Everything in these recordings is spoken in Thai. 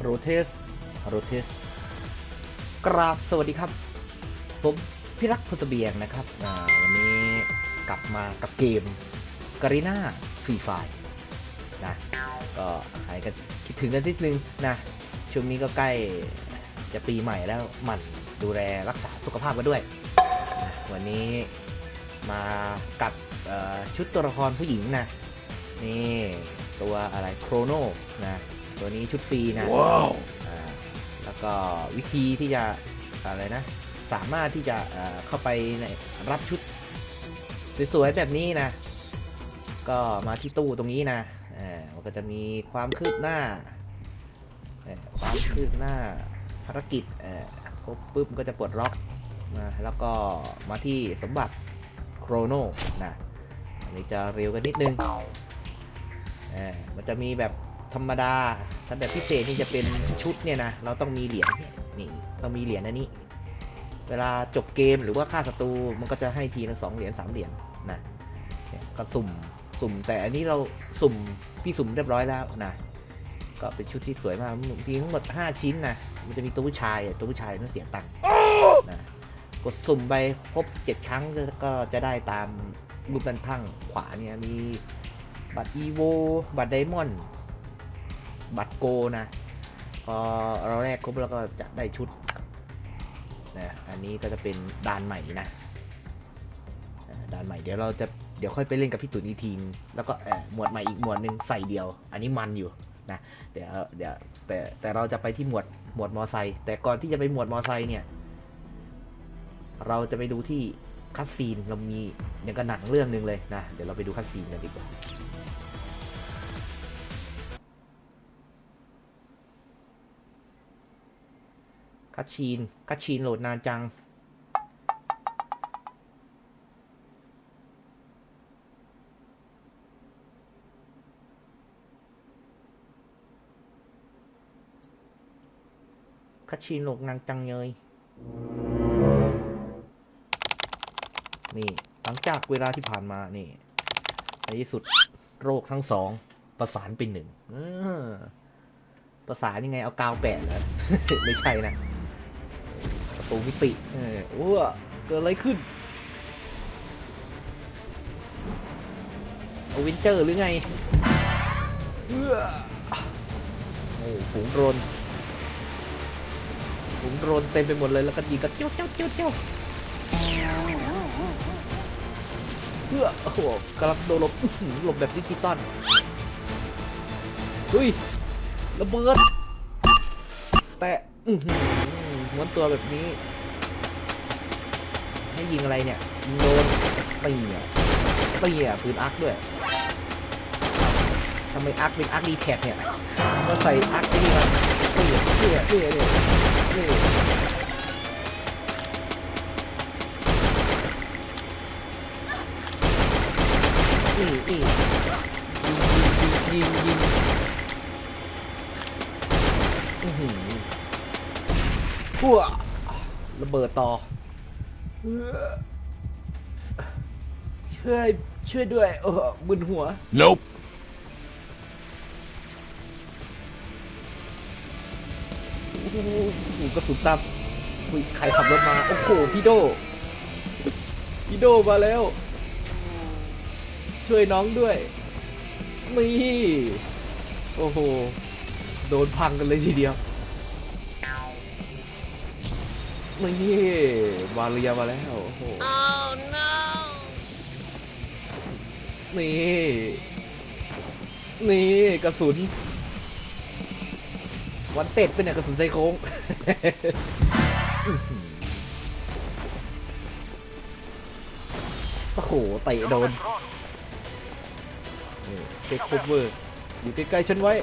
โรเทสโรเทสกราบสวัสดีครับ ผมพี่รักพลเสเบียงนะครับวันนี้กลับมากับเกมการีนาฟรีไฟนะก็หายกันคิดถึงกันนิดนึงนะ ช่วงนี้ก็ใกล้จะปีใหม่แล้วหมั่นดูแลรักษาสุขภาพกันด้วยนะวันนี้มากับชุดตัวละครผู้หญิงนะ นี่ ตัวอะไรโครโนนะ ตัวนี้ชุดฟรีนะ Wow. อ่าแล้วก็วิธีที่จะอะไรนะ สามารถที่จะเอ่อเข้าไปในรับชุดสวยๆแบบนี้นะ ก็มาที่ตู้ตรงนี้นะเอ่อมันก็จะมีความคืบหน้าเอ่อความคืบหน้าภารกิจเอ่อครบปุ๊บมันก็จะปลดล็อกนะแล้วก็มาที่สมบัติโครโนนะอันนี้จะเร็วกันนิดนึงเอ่อมันจะมีแบบ ธรรมดาถ้าแบบพิเศษนี่จะเป็นชุดเนี่ยนะ เราต้องมีเหรียญนี่ต้องมีเหรียญอันนี้ เวลาจบเกมหรือว่าฆ่าศัตรูมันก็จะให้ทีละสองเหรียญสามเหรียญนะเนี่ยก็สุ่มสุ่มแต่อันนี้เราสุ่มพี่สุ่มเรียบร้อยแล้วนะก็เป็นชุดที่สวยมากมีทั้งหมด 5 ชิ้นนะมันจะมีตัวผู้ชายตัวผู้ชายต้องเสียตังค์นะกดสุ่มไปครบ7ครั้งก็จะได้ตามรูปด้านข้างขวาเนี่ยมีบัตรอีโวบัตรไดมอนด์ บัตรโกนะ พอเราแรกครบแล้วก็จะได้ชุดนะอันนี้ก็จะเป็นด่านใหม่นะด่านใหม่เดี๋ยวเราจะเดี๋ยวค่อยไปเล่นกับพี่ตุ๋นอีกทีนแล้วก็หมวดใหม่อีกหมวดหนึ่งใส่เดียว อันนี้มันอยู่นะเดี๋ยวเดี๋ยวแต่แต่เราจะไปที่หมวดหมวดมอไซค์แต่ก่อนที่จะไปหมวดมอไซค์เนี่ย เราจะไปดูที่คัสซีนเรามีอย่างกับหนังเรื่องหนึ่งเลยนะเดี๋ยวเราไปดูคัสซีนกันดีกว่า คัชชีนคัชชีนโหลดนานจัง คัชชีนโหลดนานจังเลยนี่หลังจากเวลาที่ผ่านมานี่ในที่สุดโรคทั้งสอง ประสานเป็นหนึ่งประสานยังไงเอากาวแปะเหรอไม่ใช่นะ ตูมิติเออโอ้เกิดอะไรขึ้นเอาวินเจอร์หรือไงเอื้อโอ้ฝูงโดรนฝูงโดรนเต็มไปหมดเลยแล้วก็ยิงกันเจ้าเจ้าเจ้าเจ้าเพื่อโอ้โหกำลังโดนหลบอื้อหือหลบแบบดิจิตอลเฮ้ยระเบิดแต่อือหือ ม้วนตัวแบบนี้ ให้ยิงอะไรเนี่ย ยิงโดนตีอะตีอะปืนอาร์คด้วยทำไมอาร์คเป็นอาร์คดีแท็กเนี่ย ก็ใส่อาร์คไอ้นี่มาตีอะตีอะตีอะตีอะนี่นี่ยิงยิงยิงยิงยิงอือหือ พัวระเบิดต่อ ช่วย ช่วยด้วยเออมึนหัว Nope. โอ้โหกระสุนตามอุ๊ยใครขับรถมา โอ้โห พี่โด พี่โดมาแล้ว ช่วยน้องด้วยนี่โอ้โห โดนพังกันเลยทีเดียว นี่มาเรียมาแล้วโอ้โห Oh no! นี่ นี่กระสุน วันเต็ดเป็นเนี่ยกระสุนไซโค้ง โอ้โหเตะโดนเทคโคเวอร์อยู่ใกล้ๆฉันไว้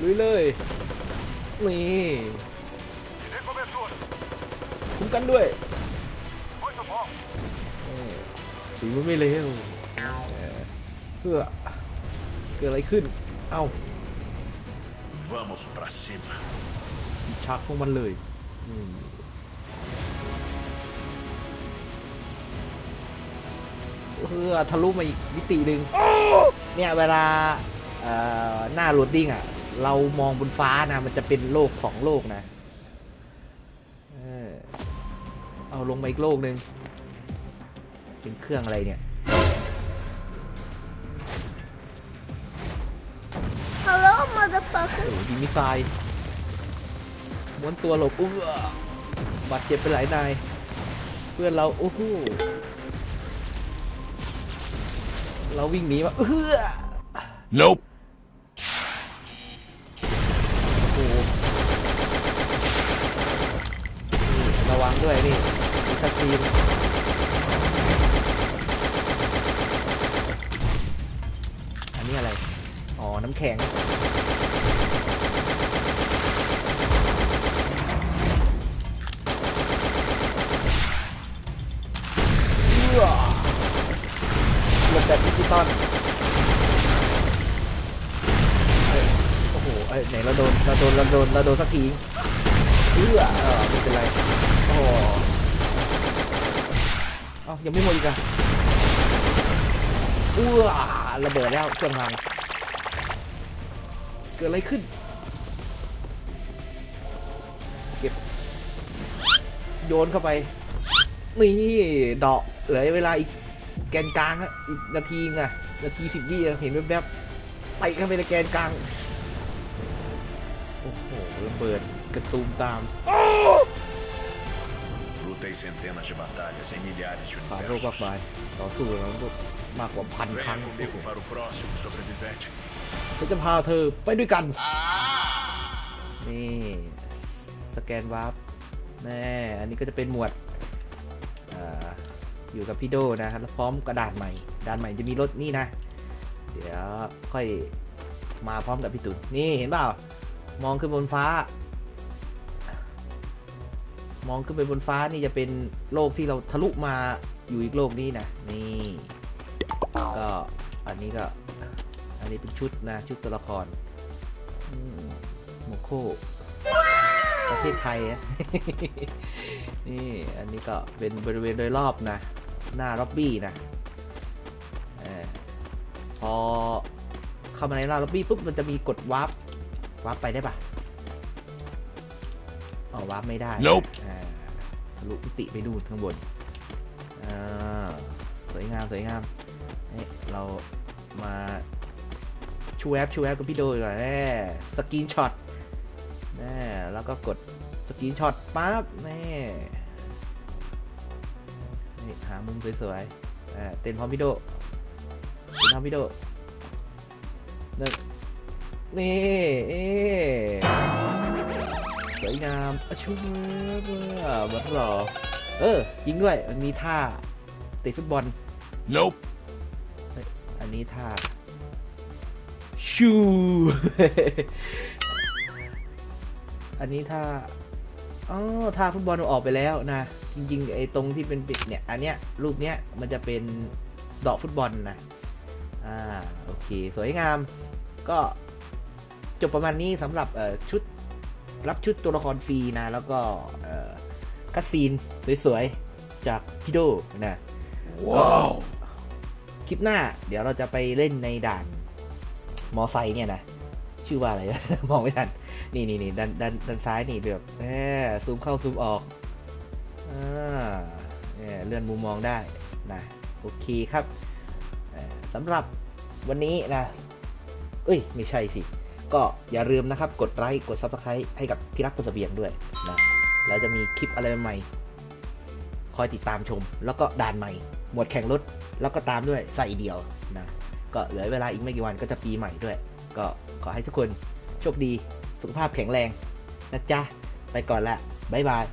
ลุยเลย นี่ คุ้มกันด้วยนี่สีมันไม่เลวเออเพื่อเกิดอะไรขึ้น เอ้า Vamos pra cima. ชักพวกมันเลยอืมเพื่อทะลุมาอีกมิติหนึ่งเนี่ยเวลาเอ่อหน้าโหลดดิ้งอะ เรามองบนฟ้านะ มันจะเป็นโลกสองโลกนะ เอาลงมาอีกโลกหนึ่งเป็นเครื่องอะไรเนี่ย Hello, โอ้ motherfucker. โหยิงมิสไซล์ม้วนตัวหลบอุ้ยบาดเจ็บไปหลายนาย เพื่อนเราโอ้โหเราวิ่งหนีมาเออ Nope. โอ้โหนี่ระวังด้วยนี่ มีคัสซีนอันนี้อะไร อ๋อ น้ำแข็งเอื้อหลบแบบดิจิตอลเอ้ยโอ้โหเอ้ยไหนเราโดน เราโดน เราโดน เราโดนสักทีเอื้อเออไม่เป็นไร โอ้โห เอ้ายังไม่หมดอีกอะอื้อระเบิดแล้วเครื่องพังเกิดอะไรขึ้น เก็บ โยนเข้าไป นี่ดอกเหลือเวลาอีกแกนกลางอะอีกนาทีนึงอะนาทีสิบวิเห็นแวบๆไปเข้าไปในแกนกลาง โอ้โหระเบิดกระตูมตาม Lutei centenas de batalhas em milhares de ผ่านโลกมากมาย universos. ต่อสู้กับมันมากกว่าพันครั้ง Venha comigo para o próximo sobrevivente. ฉันจะพาเธอไปด้วยกัน นี่ สแกนวาร์ปแน่อันนี้ก็จะเป็นหมวดอาอยู่กับพี่โดนะครับแล้วพร้อมกระดานใหม่ด่านใหม่จะมีรถนี่นะ เดี๋ยวค่อยมาพร้อมกับพี่ตุนนี่เห็นเปล่า มองขึ้นบนฟ้า มองขึ้นไปบนฟ้านี่จะเป็นโลกที่เราทะลุมาอยู่อีกโลกนี้นะนี่ก็อันนี้ก็อันนี้เป็นชุดนะชุดตัวละครโมโคประเทศไทยนะนี่อันนี้ก็เป็นบริเวณโดยรอบนะ หน้าล็อบบี้นะพอเข้ามาในหน้าล็อบบี้ปุ๊บมันจะมีกดวาร์ปวาร์ปไปได้ปะอ๋อวาร์ปไม่ได้ Nope ลุกุฏิไปดูข้างบนอ่าสวยงามสวยงามนี่เรามาชูแอปชูแอปกับพี่โดยก่อนแน่สกรีนช็อตแน่แล้วก็กดสกรีนช็อตปั๊บแน่นี่หามุมสวยๆอ่าเต้นพร้อมพี่โดเต้นพร้อมพี่โดหนึ่งนี่เอ๊ สวยงามอะชูบัตรอ เออ จริงด้วย มันมีท่าเตะฟุตบอล Nope. อันนี้ท่า ชูอันนี้ท่าอ๋อท่าฟุตบอลเอาออกไปแล้วนะ จริงๆ ไอ้ตรงที่เป็นปิดเนี่ย อันเนี้ยรูปเนี้ยมันจะเป็นดอกฟุตบอลนะ อ่า โอเค สวยงาม ก็จบประมาณนี้สำหรับเอ่อชุด รับชุดตัวละครฟรีนะ แล้วก็เอ่อคัสซีนสวยๆ จากพี่โดนะ Wow. คลิปหน้า เดี๋ยวเราจะไปเล่นในด่านมอไซค์เนี่ยนะ ชื่อว่าอะไร มองไม่ทัน นี่นี่นี่ด้านด้านด้านซ้ายนี่แบบแหมซูมเข้าซูมออกอ่าเนี่ยเลื่อนมุมมองได้นะโอเคครับเอ่อสำหรับวันนี้นะ เอ้ย ไม่ใช่สิ ก็อย่าลืมนะครับ กดไลค์กด Subscribe ให้กับพี่รักคนเสบียงด้วยนะแล้วจะมีคลิปอะไรใหม่ๆคอยติดตามชม แล้วก็ด่านใหม่ หมวดแข่งรถ แล้วก็ตามด้วยใส่เดียวนะก็เหลือเวลาอีกไม่กี่วันก็จะปีใหม่ด้วย ก็ขอให้ทุกคนโชคดี สุขภาพแข็งแรงนะจ๊ะ ไปก่อนละบ๊ายบาย